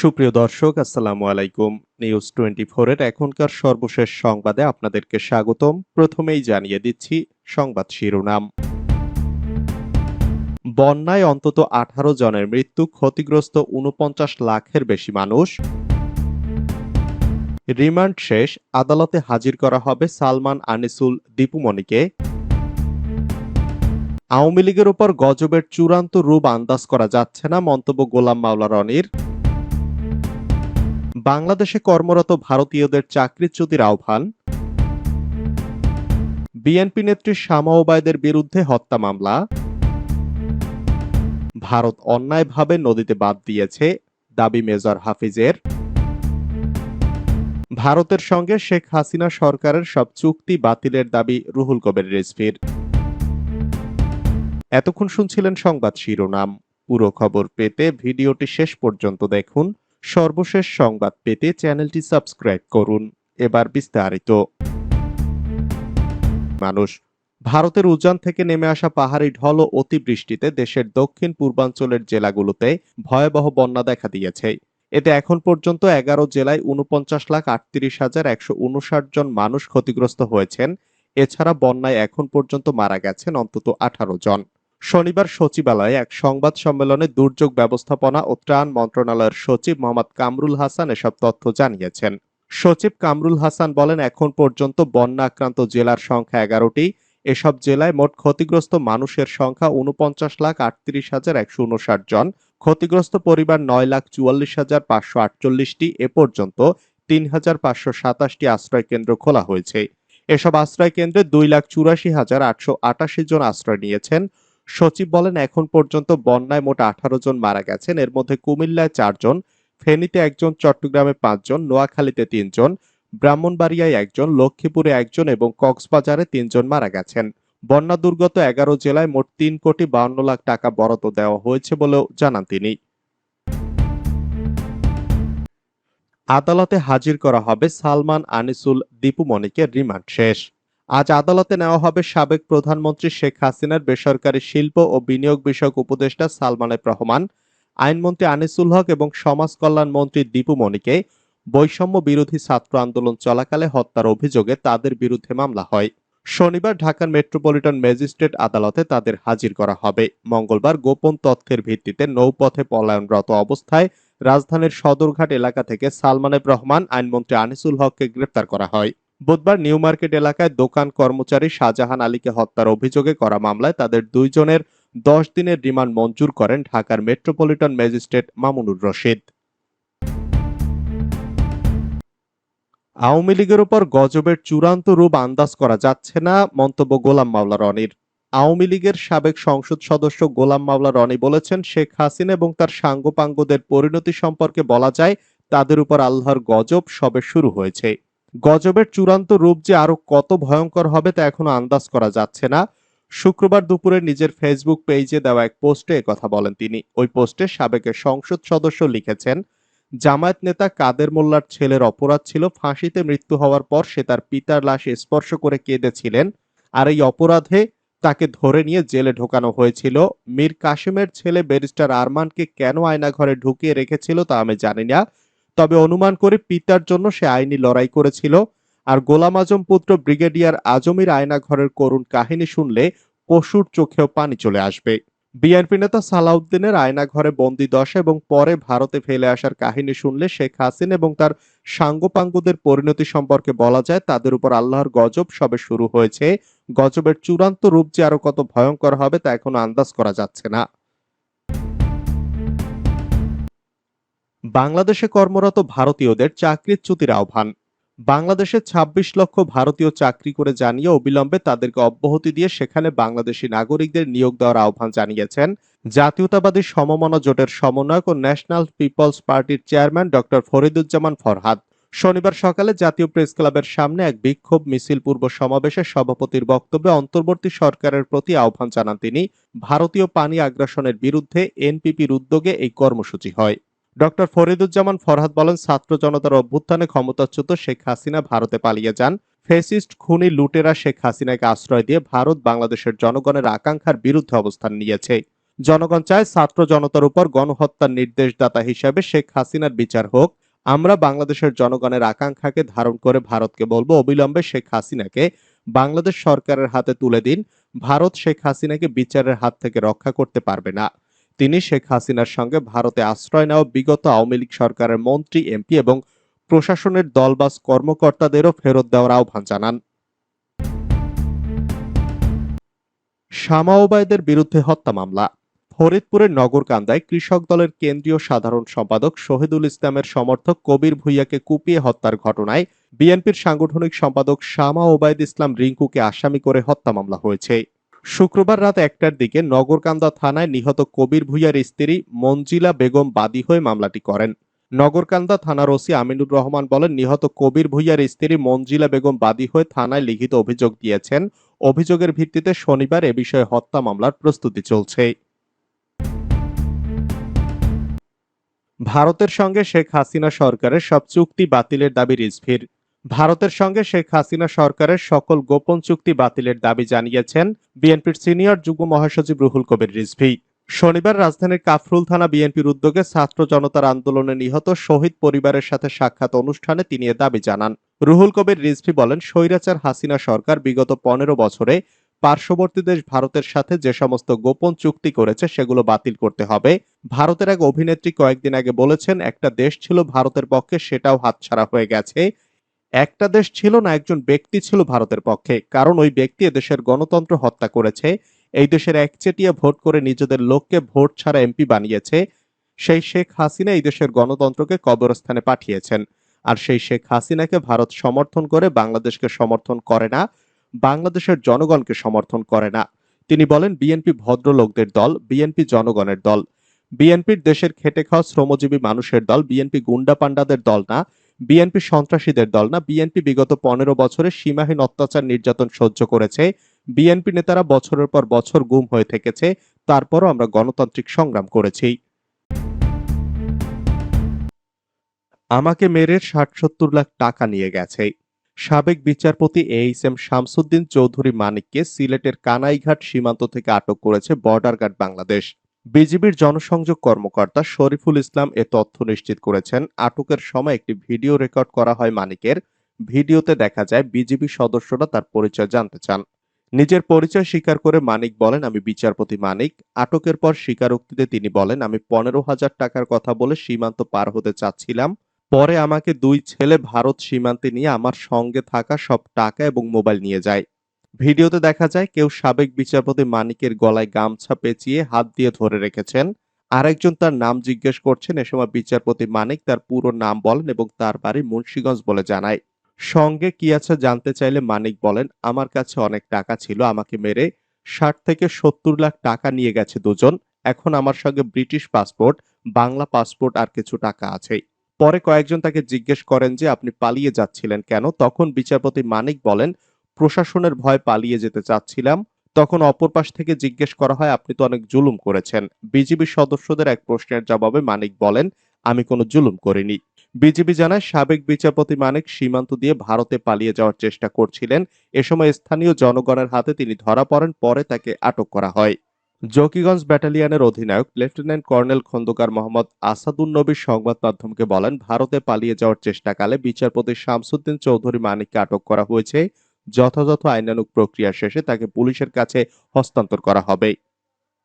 সুপ্রিয় দর্শক, আসসালামু আলাইকুম। নিউজ টোয়েন্টি এর এখনকার সর্বশেষ সংবাদে আপনাদেরকে স্বাগতম। প্রথমেই জানিয়ে দিচ্ছি সংবাদ শিরোনাম। বন্যায় অন্তত আঠারো জনের মৃত্যু, ক্ষতিগ্রস্ত উনপঞ্চাশ লাখের বেশি মানুষ। রিমান্ড শেষ, আদালতে হাজির করা হবে সালমান আনিসুল দীপুমণিকে। আওয়ামী লীগের উপর গজবের চূড়ান্ত রূপ আন্দাজ করা যাচ্ছে না, মন্তব্য গোলাম মাওলা রনির। বাংলাদেশে কর্মরত ভারতীয়দের চাকরিচ্যুতির আহ্বান। বিএনপি নেত্রী শামা ওবায়দের বিরুদ্ধে হত্যা মামলা। ভারত অন্যায়ভাবে নদীতে বাদ দিয়েছে দাবি মেজর হাফিজের। ভারতের সঙ্গে শেখ হাসিনা সরকারের সব চুক্তি বাতিলের দাবি রুহুল কবির রিজভির। এতক্ষণ শুনছিলেন সংবাদ শিরোনাম। পুরো খবর পেতে ভিডিওটি শেষ পর্যন্ত দেখুন। সর্বশেষ সংবাদ পেতে চ্যানেলটি সাবস্ক্রাইব করুন। এবার বিস্তারিত। মানুষ, ভারতের উজান থেকে নেমে আসা পাহাড়ি ঢল ও অতিবৃষ্টিতে দেশের দক্ষিণ পূর্বাঞ্চলের জেলাগুলোতে ভয়াবহ বন্যা দেখা দিয়েছে। এতে এখন পর্যন্ত এগারো জেলায় উনপঞ্চাশ লাখ আটত্রিশ হাজার একশো উনষাট জন মানুষ ক্ষতিগ্রস্ত হয়েছেন। এছাড়া বন্যায় এখন পর্যন্ত মারা গেছেন অন্তত আঠারো জন। শনিবার সচিবালয়ে এক সংবাদ সম্মেলনে দুর্যোগ ব্যবস্থাপনা ও ত্রাণ মন্ত্রণালয়ের সচিব মোহাম্মদ কামরুল হাসান এসব তথ্য জানিয়েছেন। সচিব কামরুল হাসান বলেন, এখন পর্যন্ত বন্যা আক্রান্ত জেলার সংখ্যা এগারোটি। এসব জেলায় মোট ক্ষতিগ্রস্ত মানুষের সংখ্যা উনপঞ্চাশ লাখ আটত্রিশ হাজার একশো উনষাট জন। ক্ষতিগ্রস্ত পরিবার নয় লাখ চুয়াল্লিশ হাজার পাঁচশো আটচল্লিশটি। এ পর্যন্ত তিন হাজার পাঁচশো সাতাশটি আশ্রয় কেন্দ্র খোলা হয়েছে। এসব আশ্রয় কেন্দ্রে দুই লাখ চুরাশি হাজার আটশো আটাশি জন আশ্রয় নিয়েছেন। সচিব বলেন, এখন পর্যন্ত বন্যায় মোট আঠারো জন মারা গেছেন। এর মধ্যে কুমিল্লায় চারজন ফেনীতে একজন, চট্টগ্রামে পাঁচজন নোয়াখালীতে তিনজন ব্রাহ্মণবাড়িয়ায় একজন, লক্ষ্মীপুরে একজন এবং কক্সবাজারে তিনজন মারা গেছেন। বন্যা দুর্গত এগারো জেলায় মোট তিন কোটি বাউন্ন লাখ টাকা বরাদ্দ দেওয়া হয়েছে বলেও জানান তিনি। আদালতে হাজির করা হবে সালমান আনিসুল দীপুমণিকে রিমান্ড শেষ। আজ আদালতে নেওয়া হবে সাবেক প্রধানমন্ত্রী শেখ হাসিনার বেসরকারি শিল্প ও বিনিয়োগ বিষয়ক উপদেষ্টা সালমানের রহমান, আইনমন্ত্রী আনিসুল হক এবং সমাজ কল্যাণ মন্ত্রী দীপু মণিকে বৈষম্য বিরোধী ছাত্র আন্দোলন চলাকালে হত্যার অভিযোগে তাদের বিরুদ্ধে মামলা হয়। শনিবার ঢাকার মেট্রোপলিটন ম্যাজিস্ট্রেট আদালতে তাদের হাজির করা হবে। মঙ্গলবার গোপন তথ্যের ভিত্তিতে নৌপথে পলায়নরত অবস্থায় রাজধানীর সদরঘাট এলাকা থেকে সালমানের রহমান, আইনমন্ত্রী আনিসুল হককে গ্রেপ্তার করা হয়। বুধবার নিউ মার্কেট এলাকায় দোকান কর্মচারী শাহজাহান আলীকে হত্যার অভিযোগে করা মামলায় তাদের দুইজনের দশ দিনের রিমান্ড মঞ্জুর করেন ঢাকার মেট্রোপলিটন ম্যাজিস্ট্রেট মামুনুর রশিদ। আওয়ামী লীগের উপর গজবের চূড়ান্ত রূপ আন্দাজ করা যাচ্ছে না মন্তব্য গোলাম মাওলা রনির। আওয়ামী লীগের সাবেক সংসদ সদস্য গোলাম মাওলা রনি বলেছেন, শেখ হাসিনা এবং তার সাঙ্গপাঙ্গদের পরিণতি সম্পর্কে বলা যায়, তাদের উপর আল্লাহর গজব সবে শুরু হয়েছে। গজবের চূড়ান্ত রূপ যে আরও কত ভয়ঙ্কর হবে তা এখনও আন্দাজ করা যাচ্ছে না। শুক্রবার দুপুরে নিজের ফেসবুক পেজে দেওয়া এক পোস্টে কথা বলেন তিনি। ওই পোস্টে সাবেকের সংসদ সদস্য লিখেছেন, জামায়াত নেতা কাদের মোল্লার ছেলের অপরাধ ছিল, ফাঁসিতে মৃত্যু হওয়ার পর সে তার পিতার লাশ স্পর্শ করে কেঁদেছিলেন আর এই অপরাধে তাকে ধরে নিয়ে জেলে ঢোকানো হয়েছিল। মীর কাশিমের ছেলে ব্যারিস্টার আরমানকে কেন আয়না ঘরে ঢুকিয়ে রেখেছিল তা আমি জানি না। তবে অনুমান করে পিতার জন্য সে আইনি লড়াই করেছিল। আর গোলাম আজম পুত্র ব্রিগেডিয়ার আজমির আয়না ঘরের করুণ কাহিনী শুনলে পশুর চোখেও পানি চলে আসবে। বিএনপি নেতা সালাউদ্দিনের আয়না ঘরে বন্দি দশা এবং পরে ভারতে ফেলে আসার কাহিনী শুনলে শেখ হাসিন এবং তার সাঙ্গপাঙ্গদের পরিণতি সম্পর্কে বলা যায়, তাদের উপর আল্লাহর গজব সবে শুরু হয়েছে। গজবের চূড়ান্ত রূপ যে আরও কত ভয়ঙ্কর হবে তা এখনও আন্দাজ করা যাচ্ছে না। বাংলাদেশে কর্মরত ভারতীয়দের চাকরিচ্যুতির আহ্বান। বাংলাদেশে ২৬ লক্ষ ভারতীয় চাকরি করে জানিয়ে অবিলম্বে তাদেরকে অব্যাহতি দিয়ে সেখানে বাংলাদেশি নাগরিকদের নিয়োগ দেওয়ার আহ্বান জানিয়েছেন জাতীয়তাবাদী সমমনা জোটের সমন্বয়ক ও ন্যাশনাল পিপলস পার্টির চেয়ারম্যান ডক্টর ফরিদুজ্জামান ফরহাদ। শনিবার সকালে জাতীয় প্রেস ক্লাবের সামনে এক বিক্ষোভ মিছিল পূর্ব সমাবেশে সভাপতির বক্তব্যে অন্তর্বর্তী সরকারের প্রতি আহ্বান জানান তিনি। ভারতীয় পানি আগ্রাসনের বিরুদ্ধে এনপিপির উদ্যোগে এই কর্মসূচি হয়। ডক্টর ফরিদুজ্জামান ফরহাদ বলেন, ছাত্র জনতার অভ্যুত্থানে ক্ষমতাচ্যুত শেখ হাসিনা ভারতে পালিয়ে যান। ফেসিস্ট খুনি লুটেরা শেখ হাসিনাকে আশ্রয় দিয়ে ভারত বাংলাদেশের জনগণের আকাঙ্ক্ষার বিরুদ্ধে অবস্থান নিয়েছে। জনগণ চায় ছাত্র জনতার উপর গণহত্যার নির্দেশদাতা হিসেবে শেখ হাসিনার বিচার হোক। আমরা বাংলাদেশের জনগণের আকাঙ্ক্ষাকে ধারণ করে ভারতকে বলব, অবিলম্বে শেখ হাসিনাকে বাংলাদেশ সরকারের হাতে তুলে দিন। ভারত শেখ হাসিনাকে বিচারের হাত থেকে রক্ষা করতে পারবে না। তিনি শেখ হাসিনার সঙ্গে ভারতে আশ্রয় নেওয়া বিগত আওয়ামী লীগ সরকারের মন্ত্রী, এমপি এবং প্রশাসনের দলবাস কর্মকর্তাদেরও ফেরত দেওয়ার আহ্বান জানান। শামা ওবায়দের বিরুদ্ধে হত্যা মামলা। ফরিদপুরের নগরকান্দায় কৃষক দলের কেন্দ্রীয় সাধারণ সম্পাদক শহীদুল ইসলামের সমর্থক কবির ভুইয়াকে কুপিয়ে হত্যার ঘটনায় বিএনপির সাংগঠনিক সম্পাদক শামা ওবায়দ ইসলাম রিঙ্কুকে আসামি করে হত্যা মামলা হয়েছে। শুক্রবার রাত একটার দিকে নগরকান্দা থানায় নিহত কবির ভুইয়ার স্ত্রী মঞ্জিলা বেগম বাদী হয়ে মামলাটি করেন। নগরকান্দা থানার ওসি আমিনুর রহমান বলেন, নিহত কবির ভুইয়ার স্ত্রী মঞ্জিলা বেগম বাদী হয়ে থানায় লিখিত অভিযোগ দিয়েছেন। অভিযোগের ভিত্তিতে শনিবার এ বিষয়ে হত্যা মামলার প্রস্তুতি চলছে। ভারতের সঙ্গে শেখ হাসিনা সরকারের সব চুক্তি বাতিলের দাবি রিজভির। ভারতের সঙ্গে শেখ হাসিনা সরকারের সকল গোপন চুক্তি বাতিলের দাবি জানিয়েছেন বিএনপির সিনিয়র যুগ্ম মহাসচিব রুহুল কবির রিজভি। শনিবার রাজধানীর কাফরুল থানা বিএনপির উদ্যোগে ছাত্র জনতার আন্দোলনে নিহত শহীদ পরিবারের সাথে সাক্ষাৎ অনুষ্ঠানে তিনি এ দাবি জানান। রুহুল কবির রিজভি বলেন, স্বৈরাচার হাসিনা সরকার বিগত পনেরো বছরে পার্শ্ববর্তী দেশ ভারতের সাথে যে সমস্ত গোপন চুক্তি করেছে সেগুলো বাতিল করতে হবে। ভারতের এক অভিনেত্রী কয়েকদিন আগে বলেছেন, একটা দেশ ছিল ভারতের পক্ষে, সেটাও হাতছাড়া হয়ে গেছে। একটা দেশ ছিল না, একজন ব্যক্তি ছিল ভারতের পক্ষে। কারণ ওই ব্যক্তি এদেশের গণতন্ত্র হত্যা করেছে। এই দেশের একচেটিয়া ভোট করে নিজেদের লোককে ভোট ছাড়া এমপি বানিয়েছে। সেই শেখ হাসিনা এই দেশের গণতন্ত্রকে কবরস্থানে পাঠিয়েছেন। আর সেই শেখ হাসিনাকে ভারত সমর্থন করে বাংলাদেশকে সমর্থন করে না, বাংলাদেশের জনগণকে সমর্থন করে না। তিনি বলেন, বিএনপি ভদ্রলোকদের দল, বিএনপি জনগণের দল। বিএনপির দেশের খেটে খাওয়া শ্রমজীবী মানুষের দল, বিএনপি গুন্ডা পান্ডাদের দল না বিএনপি সন্ত্রাসীদের দল না, বিএনপি বিগত পনেরো বছরে সীমাহীন অত্যাচার নির্যাতন সহ্য করেছে। বিএনপি নেতারা বছরের পর বছর গুম হয়ে থেকেছে, তারপরও আমরা গণতান্ত্রিক সংগ্রাম করেছি। আমাকে মেরে ষাট সত্তর লাখ টাকা নিয়ে গেছে। সাবেক বিচারপতি এইচ এম শামসুদ্দিন চৌধুরী মানিককে সিলেটের কানাইঘাট সীমান্ত থেকে আটক করেছে বর্ডার গার্ড বাংলাদেশ। বিজিবির জনসংযোগ কর্মকর্তা শরীফুল ইসলাম এ তথ্য নিশ্চিত করেছেন। আটকের সময় একটি ভিডিও রেকর্ড করা হয় মানিকের। ভিডিওতে দেখা যায়, বিজিবি সদস্যরা তার পরিচয় জানতে চান। নিজের পরিচয় স্বীকার করে মানিক বলেন, আমি বিচারপতি মানিক। আটকের পর স্বীকারোক্তিতে তিনি বলেন, আমি পনেরো হাজার টাকার কথা বলে সীমান্ত পার হতে চাচ্ছিলাম। পরে আমাকে দুই ছেলে ভারত সীমান্তে নিয়ে আমার সঙ্গে থাকা সব টাকা এবং মোবাইল নিয়ে যায়। ভিডিওতে দেখা যায় কেউ সাবেক বিচারপতি মানিকের গলায় গামছা পেঁচিয়ে হাত দিয়ে ধরে রেখেছেন। আরেকজন তার নাম জিজ্ঞেস করছেন, এ সময় বিচারপতি মানিক তার পুরো নাম বলেন এবং তার বাড়ি মুন্সিগঞ্জ বলে জানায়। সঙ্গে কি আছে জানতে চাইলে মানিক বলেন, আমার কাছে অনেক টাকা ছিল, আমাকে মেরে ষাট থেকে সত্তর লাখ টাকা নিয়ে গেছে দুজন। এখন আমার সঙ্গে ব্রিটিশ পাসপোর্ট, বাংলা পাসপোর্ট আর কিছু টাকা আছে। পরে কয়েকজন তাকে জিজ্ঞেস করেন যে, আপনি পালিয়ে যাচ্ছিলেন কেন? তখন বিচারপতি মানিক বলেন প্রশাসনের ভয় পালিয়ে যেতে চাচ্ছিলাম, তখন অপর পাশ থেকে জিজ্ঞেস করা হয়, আপনি তো অনেক জুলুম করেছেন। বিজিবি সদস্যদের এক প্রশ্নের জবাবে মানিক বলেন, আমি কোনো জুলুম করিনি। বিজিবি জানায়, সাবেক বিচারপতি মানিক সীমান্ত দিয়ে ভারতে পালিয়ে যাওয়ার চেষ্টা করছিলেন। এ সময় স্থানীয় জনগণের হাতে তিনি ধরা পড়েন, পরে তাকে আটক করা হয়। জকিগঞ্জ ব্যাটালিয়নের অধিনায়ক, লেফটেন্যান্ট কর্নেল খন্দকার মোহাম্মদ আসাদুন নবীর সংবাদ মাধ্যমকে বলেন, ভারতে পালিয়ে যাওয়ার চেষ্টাকালে বিচারপতি শামসুদ্দিন চৌধুরী মানিককে আটক করা হয়েছে। যথাযথ আইনানুগ প্রক্রিয়া শেষে তাকে পুলিশের কাছে হস্তান্তর করা হবে।